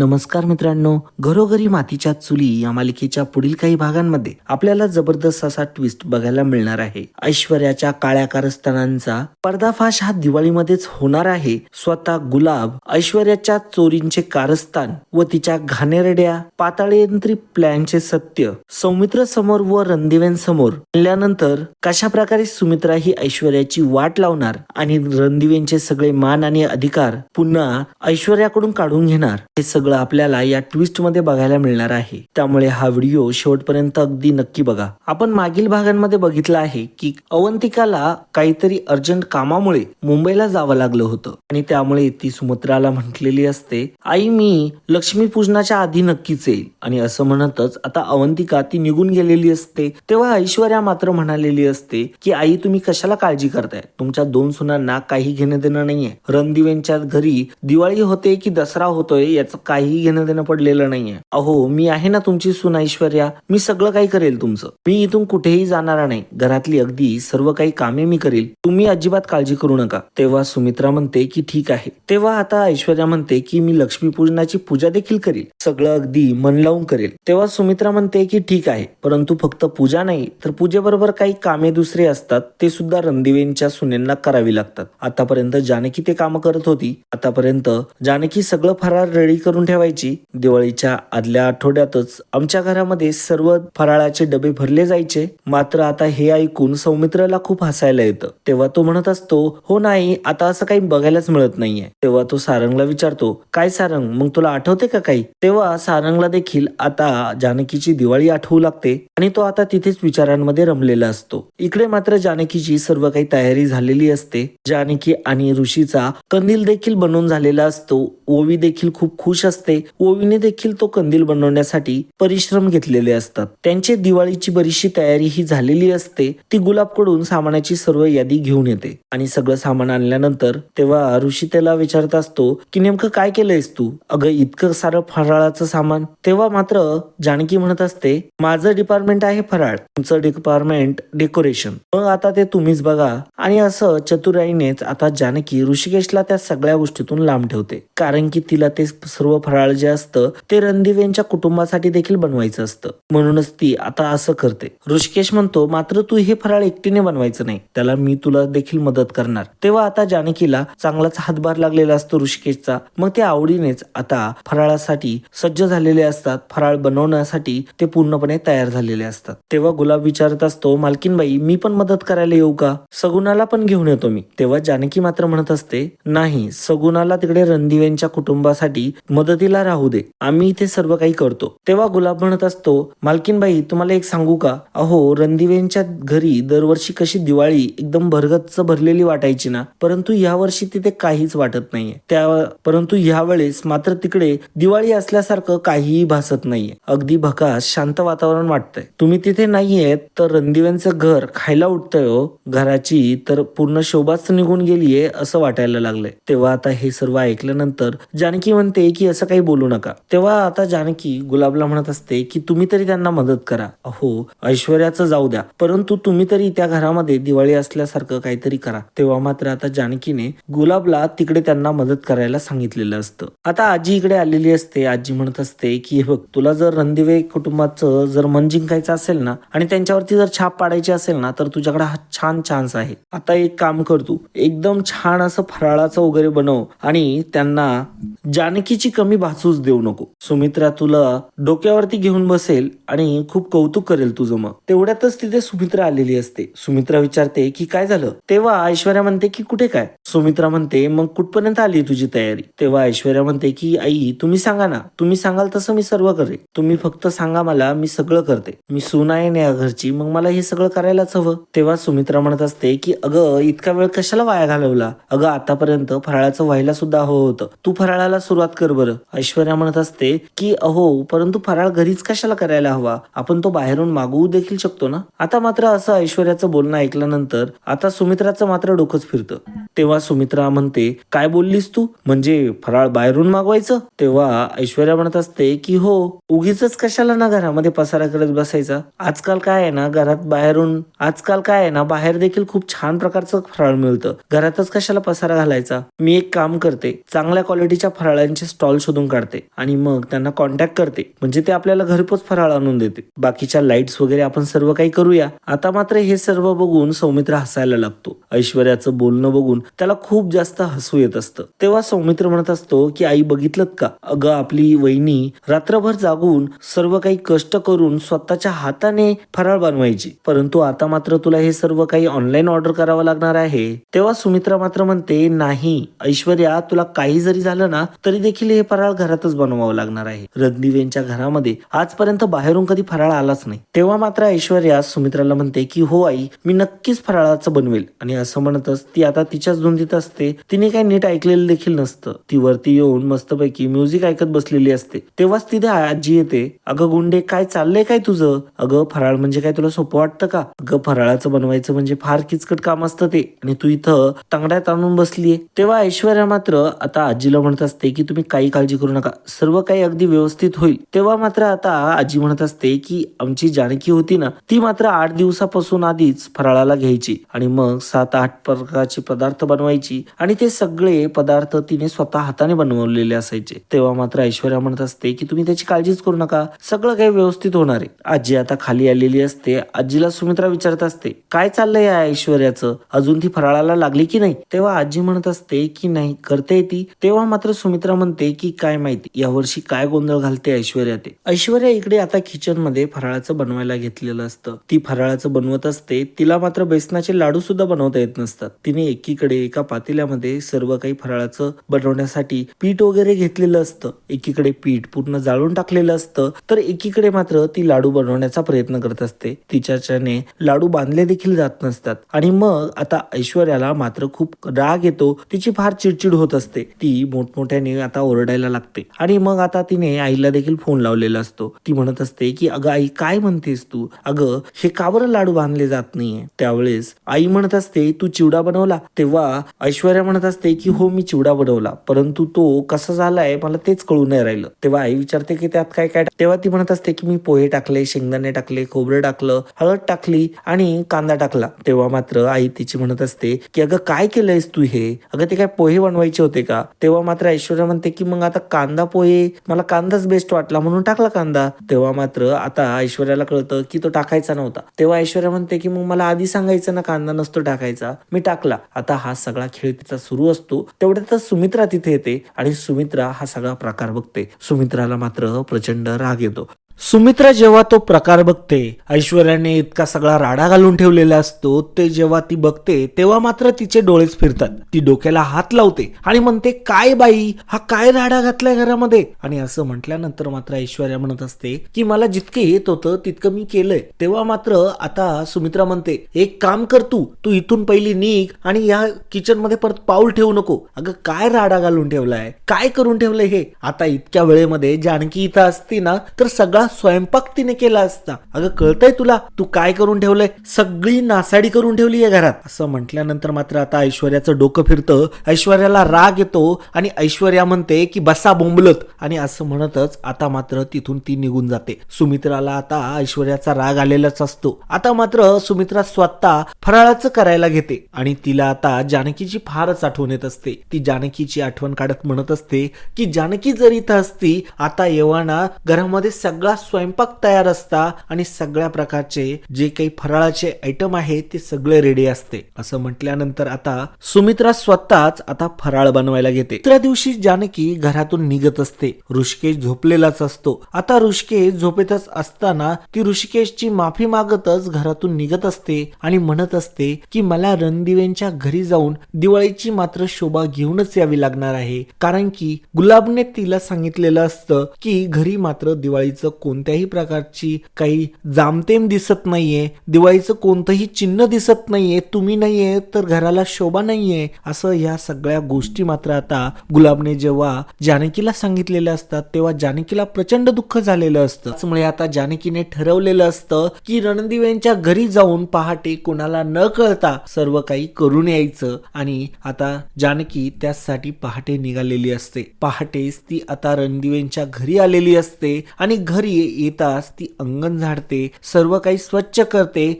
नमस्कार मित्रांनो घरोघरी मातीच्या चुली या मालिकेच्या पुढील काही भागांमध्ये आपल्याला जबरदस्त असा ट्विस्ट बघायला मिळणार आहे. ऐश्वर्याच्या काळ्या कारस्थानांचा पर्दाफाश हा दिवाळीमध्येच होणार आहे. स्वतः गुलाब ऐश्वर्याच्या चोरींचे कारस्थान व तिच्या घाणेरड्या पाताळयंत्री प्लॅनचे सत्य सौमित्र समोर व रणदिव्यांसमोर आणल्यानंतर कशा प्रकारे सुमित्रा ही ऐश्वर्याची वाट लावणार आणि रणदिवेंचे सगळे मान आणि अधिकार पुन्हा ऐश्वर्याकडून काढून घेणार हे सगळं आपल्याला या ट्विस्टमध्ये बघायला मिळणार आहे. त्यामुळे हा व्हिडिओ शेवटपर्यंत अगदी नक्की बघा. आपण मागील भागांमध्ये बघितलं आहे की अवंतिकाला काहीतरी अर्जंट कामामुळे मुंबईला जावं लागलं होतं. आणि त्यामुळे ती सुमित्राला म्हटलेली असते आई मी लक्ष्मी पूजनाच्या आधी नक्कीच येईल. आणि असं म्हणतच आता अवंतिका ती निघून गेलेली असते. तेव्हा ऐश्वर्या मात्र म्हणालेली असते की आई तुम्ही कशाला काळजी करताय? तुमच्या दोन सुनांना काही घेणं देणं नाहीये. रणदिवेंच्या घरी दिवाळी होते की दसरा होतोय याचं काही घेणं देणं पडलेलं नाहीये. अहो मी आहे ना तुमची सुन ऐश्वर्या. मी सगळं काही करेल तुमचं. मी इथून कुठेही जाणार नाही. घरातली अगदी सर्व काही कामे मी करेल. तुम्ही अजिबात काळजी करू नका. तेव्हा सुमित्रा म्हणते की ठीक आहे. तेव्हा आता ऐश्वर्या म्हणते की मी लक्ष्मीपूजनाची पूजा देखील करेल. सगळं अगदी मन लावून करेल. तेव्हा सुमित्रा म्हणते की ठीक आहे. परंतु फक्त पूजा नाही तर पूजेबरोबर काही कामे दुसरे असतात. ते सुद्धा रणदिवेंच्या सुनेंना करावी लागतात. आतापर्यंत जानकी ते काम करत होती. आतापर्यंत जानकी सगळं फरार रेडी करून ठेवायची. दिवाळीच्या आदल्या आठवड्यातच आमच्या घरामध्ये सर्व फराळाचे डबे भरले जायचे. मात्र आता हे ऐकून सौमित्राला खूप हसायला येतं. तेव्हा तो म्हणत असतो हो नाही आता असं काही बघायलाच मिळत नाहीये. तेव्हा तो सारंगला विचारतो काय सारंग मग तुला आठवते का काही? तेव्हा सारंगला देखील आता जानकीची दिवाळी आठवू लागते आणि तो आता तिथेच विचारांमध्ये रमलेला असतो. इकडे मात्र जानकीची सर्व काही तयारी झालेली असते. जानकी आणि ऋषीचा कंदील देखील बनून झालेला असतो. ओवी देखील खूप खुश असते ओवीने देखील तो कंदील बनवण्यासाठी परिश्रम घेतलेले असतात. त्यांची दिवाळीची बरीचशी तयारी ही झालेली असते ती गुलाबकडून सामानाची सर्व यादी घेऊन येते. आणि सगळं सामान आणल्यानंतर तेव्हा ऋषी त्याला विचारत असतो की नेमकं काय केलंयस तू? अगं इतकं सारं फराळाचं सामान. तेव्हा मात्र जानकी म्हणत असते माझं डिपार्टमेंट आहे फराळ तुमचं डिपार्टमेंट डेकोरेशन मग आता ते तुम्हीच बघा. आणि असं चतुराईनेच आता जानकी ऋषिकेशला त्या सगळ्या गोष्टीतून लांब ठेवते. कारण की तिला ते सर्व फराळ जे असतं ते रणदिवेंच्या कुटुंबासाठी देखील बनवायचं असतं. म्हणूनच ती आता असं करते. ऋषिकेश म्हणतो मात्र तू हे फराळ एकटीने बनवायचं नाही. त्याला मी तुला देखील मदत करणार. तेव्हा आता जानकीला चांगलाच हातभार लागलेला असतो ऋषिकेशचा. मग ते आवडीनेच आता फराळासाठी सज्ज झालेले असतात. फराळ बनवण्यासाठी ते पूर्णपणे तयार झालेले असतात. तेव्हा गुलाब विचारत असतो मालकीनबाई मी पण मदत करायला येऊ का? सगुणाला पण घेऊन येतो मी. तेव्हा जानकी मात्र म्हणत असते नाही सगुणाला तिकडे रणदिवेंच्या कुटुंबासाठी मदत मदतीला राहू दे. आम्ही इथे सर्व काही करतो. तेव्हा गुलाब म्हणत असतो मालकीनबाई तुम्हाला एक सांगू का? अहो रणदिवेंच्या घरी दरवर्षी कशी दिवाळी एकदम भरगच्च भरलेली वाटायची ना? परंतु या वर्षी तिथे काहीच वाटत नाहीये. त्या परंतु ह्या वेळेस मात्र तिकडे दिवाळी असल्यासारखं काहीही भासत नाहीये. अगदी भकास शांत वातावरण वाटतंय. तुम्ही तिथे नाहीयेत तर रणदिवेंचं घर खायला उठतंय हो. घराची तर पूर्ण शोभाच निघून गेलीये असं वाटायला लागलंय. तेव्हा आता हे सर्व ऐकल्यानंतर जानकी म्हणते की असं काही बोलू नका. तेव्हा आता जानकी गुलाबला म्हणत असते की तुम्ही तरी त्यांना मदत करा. अहो ऐश्वर्याचं जाऊ द्या. परंतु तुम्ही तरी त्या घरामध्ये दिवाळी असल्यासारखं काहीतरी करा. तेव्हा मात्र आता जानकीने गुलाबला तिकडे त्यांना मदत करायला सांगितलेलं असतं. आता आजी इकडे आलेली असते. आजी म्हणत असते की हे बघ तुला जर रणदिवे कुटुंबाचं जर मन जिंकायचं असेल ना आणि त्यांच्यावरती जर छाप पाडायची असेल ना तर तुझ्याकडे हा छान चान्स आहे. आता एक काम कर तू. एकदम छान असं फराळाचं वगैरे बनव आणि त्यांना जानकीची कमी भासूच देऊ नको. सुमित्रा तुला डोक्यावरती घेऊन बसेल आणि खूप कौतुक करेल तुझं मग. तेवढ्यातच तिथे सुमित्रा आलेली असते. सुमित्रा विचारते की काय झालं? तेव्हा ऐश्वर्या म्हणते की कुठे काय? सुमित्रा म्हणते मग कुठपर्यंत आली तुझी तयारी? तेव्हा ऐश्वर्या म्हणते की आई तुम्ही सांगा ना. तुम्ही सांगाल तसं मी सर्व करेल तुम्ही फक्त सांगा मला मी सगळं करते. मी सून आहे ना या घरची मग मला हे सगळं करायलाच हवं. तेव्हा सुमित्रा म्हणत असते की अगं इतका वेळ कशाला वाया घालवला? अगं आतापर्यंत फराळाचं व्हायला सुद्धा हवं होतं. तू फराळाला सुरुवात कर बरं. ऐश्वर्या म्हणत असते की अहो परंतु फराळ घरीच कशाला करायला हवा? आपण तो बाहेरून मागवू देखील शकतो ना? आता मात्र असं ऐश्वर्याचं बोलणं ऐकल्यानंतर आता सुमित्राचं मात्र डोकंच फिरतं. तेव्हा सुमित्रा म्हणते काय बोललीस तू? म्हणजे फराळ बाहेरून मागवायचं? तेव्हा ऐश्वर्या म्हणत असते की हो उगीच कशाला ना घरामध्ये पसारा करत बसायचा? आजकाल काय आहे ना घरात बाहेरून? आजकाल काय आहे ना बाहेर देखील खूप छान प्रकारचं फराळ मिळतं. घरातच कशाला पसारा घालायचा? मी एक काम करते. चांगल्या क्वालिटीच्या फराळांचे स्टॉल शोधून काढते आणि मग त्यांना कॉन्टॅक्ट करते. म्हणजे ते आपल्याला घरपोच फराळ आणून देते. बाकीच्या लाईट्स वगैरे आपण सर्व काही करूया. आता मात्र हे सर्व बघून सौमित्र हसायला लागतो. ऐश्वर्याचं बोलणं बघून त्याला खूप जास्त हसू येत असतं. तेव्हा सौमित्र म्हणत असतो की आई बघितलं का? अगं आपली वहिनी रात्रभर जागून सर्व काही कष्ट करून स्वतःच्या हाताने फराळ बनवायची. परंतु आता मात्र तुला हे सर्व काही ऑनलाईन ऑर्डर करावं लागणार आहे. तेव्हा सुमित्रा मात्र म्हणते नाही ऐश्वर्या तुला काही जरी झालं ना तरी देखील हे फराळ घरातच बनवावं लागणार आहे. रणदिवेंच्या घरामध्ये आजपर्यंत बाहेरून कधी फराळ आलाच नाही. तेव्हा मात्र ऐश्वर्या सुमित्राला म्हणते की हो आई मी नक्कीच फराळाचं बनवेल. आणि असं म्हणतच ती आता तिच्याच धुंदीत असते. तिने काही नीट ऐकलेलं देखील नसतं. ती वरती येऊन मस्तपैकी म्युझिक ऐकत बसलेली असते. तेव्हाच तिथे आजी येते. अगं गुंडे काय चाललंय काय तुझं? अगं फराळ म्हणजे काय तुला सोपं वाटतं का? अगं फराळाचं बनवायचं म्हणजे फार किचकट काम असतं ते. आणि तू इथं तांगड्यात आणून बसलीये. तेव्हा ऐश्वर्या मात्र आता आजीला म्हणत असते की तुम्ही काही काळजी करू नका. सर्व काही अगदी व्यवस्थित होईल. तेव्हा मात्र आता आजी म्हणत असते की आमची जानकी होती ना ती मात्र आठ दिवसापासून आधीच फराळाला घ्यायची आणि मग सात आठ प्रकारचे पदार्थ बनवायची आणि ते सगळे पदार्थ तिने स्वतः हाताने बनवलेले असायचे. तेव्हा मात्र ऐश्वर्या म्हणत असते की तुम्ही त्याची काळजीच करू नका. सगळं काही व्यवस्थित होणार आहे. आजी आता खाली आलेली असते. आजीला सुमित्रा विचारत असते काय चाललंय या ऐश्वर्याचं? अजून ती फराळाला लागली की नाही? तेव्हा आजी म्हणत असते की नाही करते ती. तेव्हा मात्र सुमित्रा म्हणते की काय माहिती? यावर्षी काय गोंधळ घालते ऐश्वर्या ते? ऐश्वर्या इकडे आता किचनमध्ये फराळाचं बनवायला घेतलेलं असतं. ती फराळाचं बनवत असते तिला मात्र बेसनाचे लाडू सुद्धा बनवता येत नसतात. तिने एकीकडे एका पातेल्यामध्ये सर्व काही फराळाचं बनवण्यासाठी पीठ वगैरे घेतलेलं असतं. एकीकडे पीठ पूर्ण जाळून टाकलेलं असतं तर एकीकडे मात्र ती लाडू बनवण्याचा प्रयत्न करत असते. तिच्याच्याने लाडू बांधले देखील जात नसतात. आणि मग आता ऐश्वर्याला मात्र खूप राग येतो. तिची फार चिडचिड होत असते. ती मोठमोठ्याने आता ओरडायला लागते. आणि मग आता तिने आईला देखील फोन लावलेला असतो. ती म्हणत असते की अगं आई काय म्हणतेस तू? अगं हे का बरं लाडू बांधले जात नाहीये? त्यावेळेस आई म्हणत असते तू चिवडा बनवला? तेव्हा ऐश्वर्या म्हणत असते की हो मी चिवडा बनवला. परंतु तो कसा झालाय मला तेच कळू नाही राहिलं. तेव्हा आई विचारते की त्यात काय काय? तेव्हा ती म्हणत असते की मी पोहे टाकले शेंगदाणे टाकले खोबरं टाकलं हळद टाकली आणि कांदा टाकला. तेव्हा मात्र आई तिची म्हणत असते की अगं काय केलंयस तू हे? अगं ते काय पोहे बनवायचे होते का? तेव्हा मात्र ऐश्वर्या म्हणते की मग आता कांदा पोहे मला कांदाच बेस्ट वाटला म्हणून टाकला कांदा. तेव्हा मात्र आता ऐश्वर्याला कळतं की तो टाकायचा नव्हता. तेव्हा ऐश्वर्या म्हणते की मग मला आधी सांगायचं ना कांदा नसतो टाकायचा. मी टाकला. आता हा सगळा खेळ तिचा सुरू असतो. तेवढ्यात सुमित्रा तिथे येते आणि सुमित्रा हा सगळा प्रकार बघते. सुमित्राला मात्र प्रचंड राग येतो. सुमित्रा जेव्हा तो प्रकार बघते ऐश्वर्याने इतका सगळा राडा घालून ठेवलेला असतो ते जेव्हा ती बघते तेव्हा मात्र तिचे डोळेच फिरतात. ती डोक्याला हात लावते आणि म्हणते काय बाई हा काय राडा घातलाय घरामध्ये? आणि असं म्हटल्यानंतर मात्र ऐश्वर्या म्हणत असते की मला जितके येत होतं तितकं मी केलंय. तेव्हा मात्र आता सुमित्रा म्हणते एक काम कर तू तू इथून पहिली निघ आणि या किचनमध्ये परत पाऊल ठेवू नको. अगं काय राडा घालून ठेवलाय? काय करून ठेवलंय हे? आता इतक्या वेळेमध्ये जानकी इथं असती ना तर सगळा स्वयंपाक तिने केला असता. अगं कळतंय तुला? तू काय करून ठेवलंय? सगळी नासाडी करून ठेवली आहे घरात. असं म्हटल्यानंतर मात्र आता ऐश्वर्याचं डोकं फिरतं. ऐश्वर्याला राग येतो आणि ऐश्वर्या म्हणते की बसा बोंबलत. आणि असं म्हणतच आता मात्र तिथून ती निघून जाते. सुमित्राला आता ऐश्वर्याचा राग आलेलाच असतो. आता मात्र सुमित्रा स्वतः फराळाचं करायला घेते. आणि तिला आता जानकीची फारच आठवण येत असते. ती जानकीची आठवण काढत म्हणत असते की जानकी जर इथं असती आता येवाना घरामध्ये सगळा स्वयंपाक तयार असता आणि सगळ्या प्रकारचे जे काही फराळाचे आयटम आहे ते सगळे रेडी असते. असं म्हटल्यानंतर आता सुमित्रा स्वतःच आता फराळ बनवायला घेते. दुसऱ्या दिवशी जानकी घरातून निघत असते. ऋषिकेश झोपलेलाच असतो. आता ऋषिकेश झोपेतच असताना ती ऋषिकेशची माफी मागतच घरातून निघत असते आणि म्हणत असते की मला रणदिवेंच्या घरी जाऊन दिवाळीची मात्र शोभा घेऊनच यावी लागणार आहे. कारण की गुलाबने तिला सांगितलेलं असतं की घरी मात्र दिवाळीचं कोणत्याही प्रकारची काही जामतेम दिसत नाहीये दिवाळीचं कोणतंही चिन्ह दिसत नाहीये तुम्ही नाहीये तर घराला शोभा नाहीये असं ह्या सगळ्या गोष्टी मात्र आता गुलाबने जेव्हा जानकीला सांगितलेल्या असतात तेव्हा जानकीला प्रचंड दुःख झालेलं असतं. त्यामुळे आता जानकीने ठरवलेलं असतं की रणदिव्यांच्या घरी जाऊन पहाटे कोणाला न कळता सर्व काही करून यायचं आणि आता जानकी त्यासाठी पहाटे निघालेली असते. पहाटेच ती आता रणदिवेंच्या घरी आलेली असते आणि घरी घरी येताच ती अंगण झाडते सर्व काही स्वच्छ करते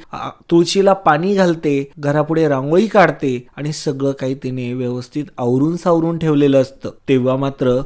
तुळशीला पाणी घालते घरापुढे रांगोळी काढते आणि सगळं काही तिने व्यवस्थित आवरून सावरून ठेवलेलं असतं. तेव्हा मात्र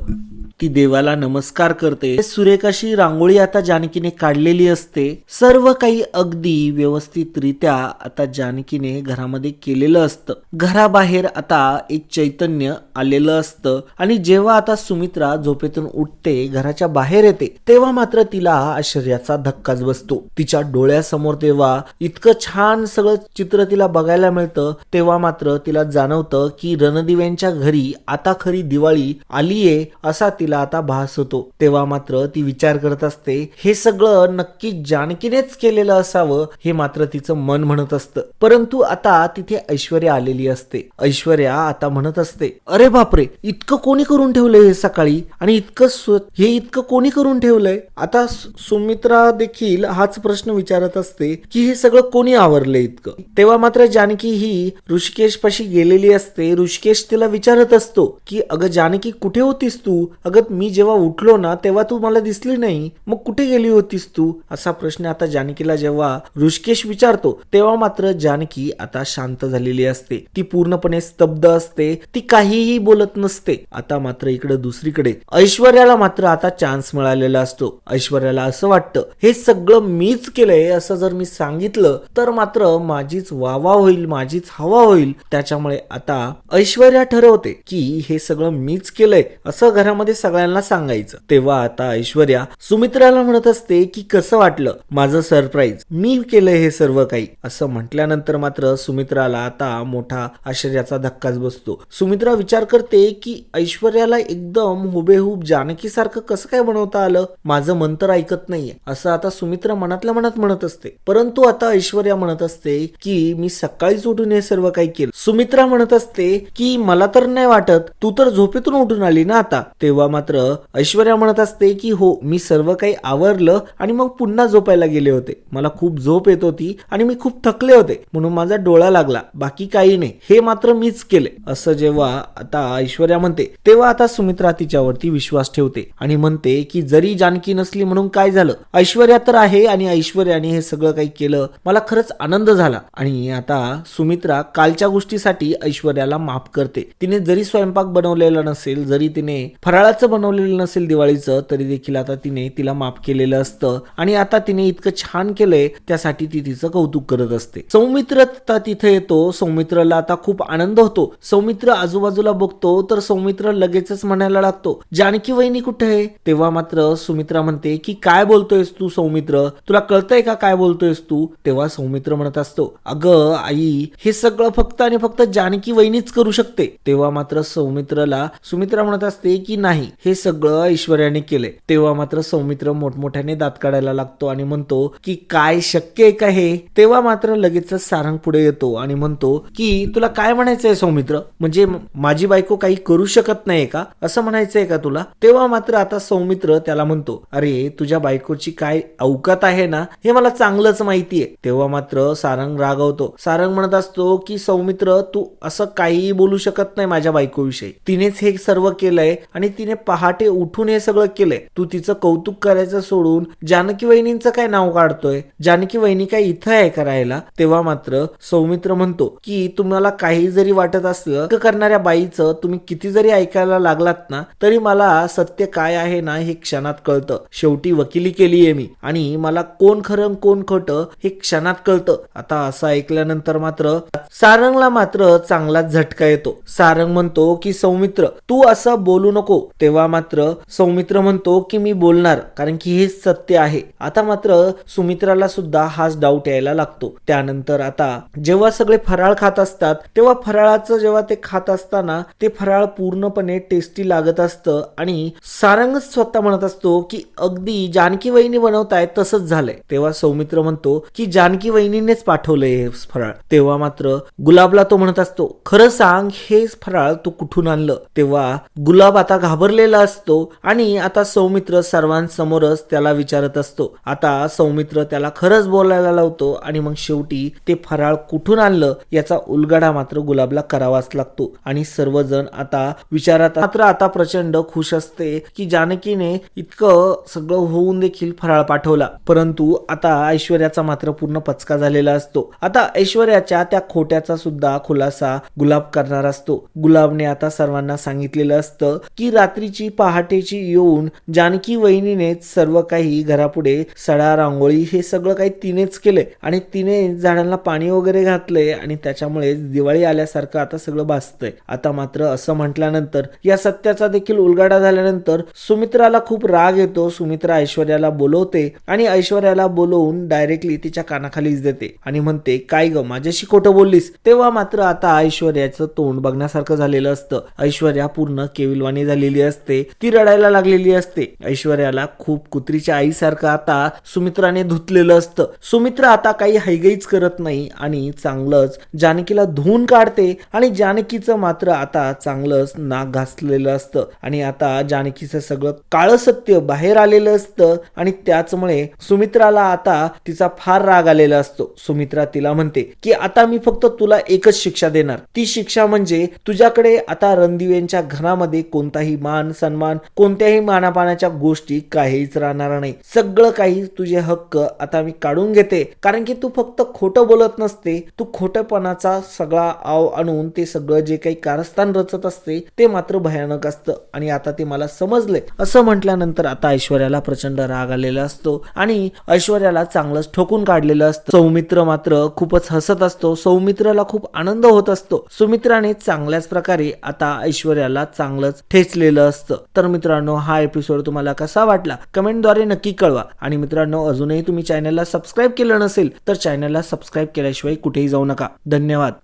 ती देवाला नमस्कार करते. सुरेखाशी रांगोळी आता जानकीने काढलेली असते. सर्व काही अगदी व्यवस्थितरित्या आता जानकीने घरामध्ये केलेलं असतं. घराबाहेर आता एक चैतन्य आलेलं असतं आणि जेव्हा आता सुमित्रा झोपेतून उठते घराच्या बाहेर येते तेव्हा मात्र तिला आश्चर्याचा धक्काच बसतो. तिच्या डोळ्यासमोर तेव्हा इतकं छान सगळं चित्र तिला बघायला मिळतं तेव्हा मात्र तिला जाणवतं की रणदिव्यांच्या घरी आता खरी दिवाळी आलीये असा तिला आता भास होतो. तेव्हा मात्र ती विचार करत असते हे सगळं नक्की जानकीनेच केलेलं असावं हे मात्र तिचं मन म्हणत असतं. परंतु आता तिथे ऐश्वर्या आलेली असते. ऐश्वर्या आता म्हणत असते अरे बापरे इतकं कोणी करून ठेवलंय हे सकाळी? आणि इतकं स्व- हे इतकं कोणी करून ठेवलंय? आता सुमित्रा देखील हाच प्रश्न विचारत असते की हे सगळं कोणी आवरले इतकं? तेव्हा मात्र जानकी ही ऋषिकेश पाशी गेलेली असते. ऋषिकेश तिला विचारत असतो की अगं जानकी कुठे होतीस तू? अगं मी जेव्हा उठलो ना तेव्हा तू मला दिसली नाही. मग कुठे गेली होतीस तू? असा प्रश्न आता जानकीला जेव्हा ऋषिकेश विचारतो तेव्हा मात्र जानकी आता शांत झालेली असते. ती पूर्णपणे स्तब्ध असते. ती काहीही बोलत नसते. आता मात्र इकडे दुसरीकडे ऐश्वर्याला मात्र आता चान्स मिळालेला असतो. ऐश्वर्याला असं वाटतं हे सगळं मीच केलंय असं जर मी सांगितलं तर मात्र माझीच वावा होईल माझीच हवा होईल. त्याच्यामुळे आता ऐश्वर्या ठरवते की हे सगळं मीच केलंय असं घरामध्ये सगळ्यांना सांगायचं. तेव्हा आता ऐश्वर्या सुमित्राला म्हणत असते की कसं वाटलं? माझं सरप्राईज मी केलंय हे सर्व काही. असं म्हटल्यानंतर मात्र सुमित्राला आता मोठा आश्चर्याचा धक्काच बसतो. सुमित्रा विचार करते की ऐश्वर्याला एकदम हुबेहूब जानकी सारखं कसं काय बनवता आलं? माझं मन तर ऐकत नाहीये. असं आता सुमित्रा मनातल्या मनात म्हणत असते. परंतु आता ऐश्वर्या म्हणत असते की मी सकाळीच उठून हे सर्व काही केलं. सुमित्रा म्हणत असते की मला तर नाही वाटत तू तर झोपेतून उठून आली ना आता. तेव्हा मात्र ऐश्वर्या म्हणत असते की हो मी सर्व काही आवरलं आणि मग पुन्हा झोपायला गेले होते. मला खूप झोप येत होती आणि मी खूप थकले होते. म्हणून माझा डोळा लागला. बाकी काही नाही. हे मात्र मीच केले. असं जेव्हा आता ऐश्वर्या म्हणते तेव्हा आता सुमित्रा तिच्यावरती विश्वास ठेवते आणि म्हणते की जरी जानकी नसली म्हणून काय झालं? ऐश्वर्या तर आहे आणि ऐश्वर्याने हे सगळं काही केलं. मला खरंच आनंद झाला. आणि आता सुमित्रा कालच्या गोष्टीसाठी ऐश्वर्याला माफ करते. तिने जरी स्वयंपाक बनवलेला नसेल जरी तिने फराळाचं बनवलेलं नसेल दिवाळीचं तरी देखील आता तिने तिला माफ केलेलं असतं. आणि आता तिने इतकं छान केलंय त्यासाठी ती तिचं कौतुक करत असते. सौमित्र आता तिथे येतो. सौमित्रला आता खूप आनंद होतो. सौमित्र आजूबाजूला बघतो तर सौमित्र लगेचच म्हणायला लागतो जानकी वहिनी कुठे आहे? तेव्हा मात्र सुमित्रा म्हणते की काय बोलतोयस तू सौमित्र? तुला कळतंय का काय बोलतोयस तू? तेव्हा सौमित्र म्हणत असतो अगं आई हे सगळं फक्त आणि फक्त जानकी वहिनीच करू शकते. तेव्हा मात्र सौमित्रला सुमित्रा म्हणत असते की नाही हे सगळं ऐश्वर्याने केलंय. तेव्हा मात्र सौमित्र मोठमोठ्याने दात काढायला लागतो आणि म्हणतो की काय शक्य आहे का हे? तेव्हा मात्र लगेच सारंग पुढे येतो आणि म्हणतो की तुला काय म्हणायचंय सौमित्र? म्हणजे माझी बायको काही करू शकत नाही का? असं म्हणायचंय का तुला? तेव्हा मात्र आता सौमित्र त्याला म्हणतो अरे तुझ्या बायकोची काय अवकात आहे ना हे मला चांगलंच माहितीये. तेव्हा मात्र सारंग रागवतो. सारंग म्हणत असतो की सौमित्र तू असं काहीही बोलू शकत नाही माझ्या बायकोविषयी. तिनेच हे सर्व केलंय आणि तिने पहाटे उठून हे सगळं केलंय. तू तिचं कौतुक करायचं सोडून जानकी वहिनींचं काय नाव काढतोय? जानकी वहिनी काय इथं आहे करायला तेव्हा मात्र सौमित्र म्हणतो की तुम्हाला काही जरी वाटत असलं तर करणाऱ्या बाईचं तुम्ही किती जरी ऐकायला लागलात ना तरी मला सत्य काय आहे ना हे क्षणात कळतं. शेवटी वकिली केलीये मी. आणि मला कोण खरं कोण खोटं हे क्षणात कळतं. आता असं ऐकल्यानंतर मात्र सारंगला मात्र चांगलाच झटका येतो. सारंग म्हणतो की सौमित्र तू असं बोलू नको. तेव्हा मात्र सौमित्र म्हणतो की मी बोलणार कारण की हे सत्य आहे. आता मात्र सुमित्राला सुद्धा हाच डाऊट यायला लागतो. त्यानंतर आता जेव्हा सगळे फराळ खात असतात तेव्हा फराळाचं जेव्हा ते खात असताना ते फराळ पूर्णपणे टेस्टी लागत असतं. आणि सारंगच स्वतः म्हणत असतो की अगदी जानकी वहिनी बनवताय तसंच झालंय. तेव्हा सौमित्र म्हणतो की जानकी वहिनीनेच पाठवलंय हे फराळ. तेव्हा मात्र गुलाबला तो म्हणत असतो खरं सांग हे फराळ तू कुठून आणलं? तेव्हा गुलाब आता घाबरलेला असतो आणि आता सौमित्र सर्वांसमोरच त्याला विचारत असतो. आता सौमित्र त्याला खरंच बोलायला लावतो आणि मग शेवटी ते फराळ कुठून आणलं याचा उलगडा मात्र गुलाबला करावाच लागतो. आणि सर्वजण आता विचारात मात्र आता प्रचंड खुश असते की जानकीने इतकं सगळं सगळं होऊन देखील फराळ पाठवला. परंतु आता ऐश्वर्याचा मात्र पूर्ण पचका झालेला असतो. आता ऐश्वर्याच्या त्या खोट्याचा सुद्धा खुलासा गुलाब करणार असतो. गुलाबने आता सर्वांना सांगितलेलं असतं की रात्रीची पहाटेची येऊन जानकी वहिनीनेच सर्व काही घरापुढे सडा रांगोळी हे सगळं काही तिनेच केलंय आणि तिने झाडांना पाणी वगैरे घातलंय आणि त्याच्यामुळे दिवाळी आल्यासारखं आता सगळं भासतंय. आता मात्र असं म्हटल्यानंतर या सत्याचा देखील उलगाडा झाल्यानंतर सुमित्राला खूप राग येतो. सुमित्रा ऐश्वर्याला बोलवते आणि ऐश्वर्याला बोलवून डायरेक्टली तिच्या कानाखालीच देते. आणि म्हणते काय ग माझ्याशी खोटं बोललीस? तेव्हा मात्र आता ऐश्वर्याचं तोंड बघण्यासारखं झालेलं असतं. ऐश्वर्या पूर्ण केविलवाणी झालेली असते ती रडायला लागलेली असते. ऐश्वर्याला खूप कुत्रीच्या आईसारखं आता सुमित्राने धुतलेलं असतं. सुमित्रा आता काही हैगईच करत नाही आणि चांगलंच जानकीला धुवून काढते आणि जानकीचं मात्र आता चांगलंच नाक घासलेलं असतं. आणि आता जानकीचं सगळं काळं सत्य बाहेर आलेलं असतं आणि त्याचमुळे सुमित्राला आता तिचा फार राग आलेला असतो. सुमित्रा तिला म्हणते की आता मी फक्त तुला एकच शिक्षा देणार. ती शिक्षा म्हणजे तुझ्याकडे आता रणदिवेंच्या घरामध्ये कोणताही मान सन्मान कोणत्याही मानापानाच्या गोष्टी काहीच राहणार नाही. सगळं काही तुझे हक्क आता मी काढून घेते. कारण की तू फक्त खोटं बोलत नसते. तू खोटेपणाचा सगळा आव आणून ते सगळं जे काही कारस्थान रचत असते ते मात्र भयानक असतं. आणि आता ते मला समजले असं म्हटल्यानंतर आता ऐश्वर्याला प्रचंड राग आलेला असतो आणि ऐश्वर्याला चांगलंच ठोकून काढलेलं असतं. सौमित्र मात्र खूपच हसत असतो. सौमित्राला खूप आनंद होत असतो. सुमित्राने चांगल्याच प्रकारे आता ऐश्वर्याला चांगलंच ठेचलेलं असतं. तर मित्रांनो हा एपिसोड तुम्हाला कसा वाटला? कमेंटद्वारे नक्की कळवा. आणि मित्रांनो अजूनही तुम्ही चॅनलला सबस्क्राईब केलं नसेल तर चॅनलला सबस्क्राईब केल्याशिवाय कुठेही जाऊ नका. धन्यवाद.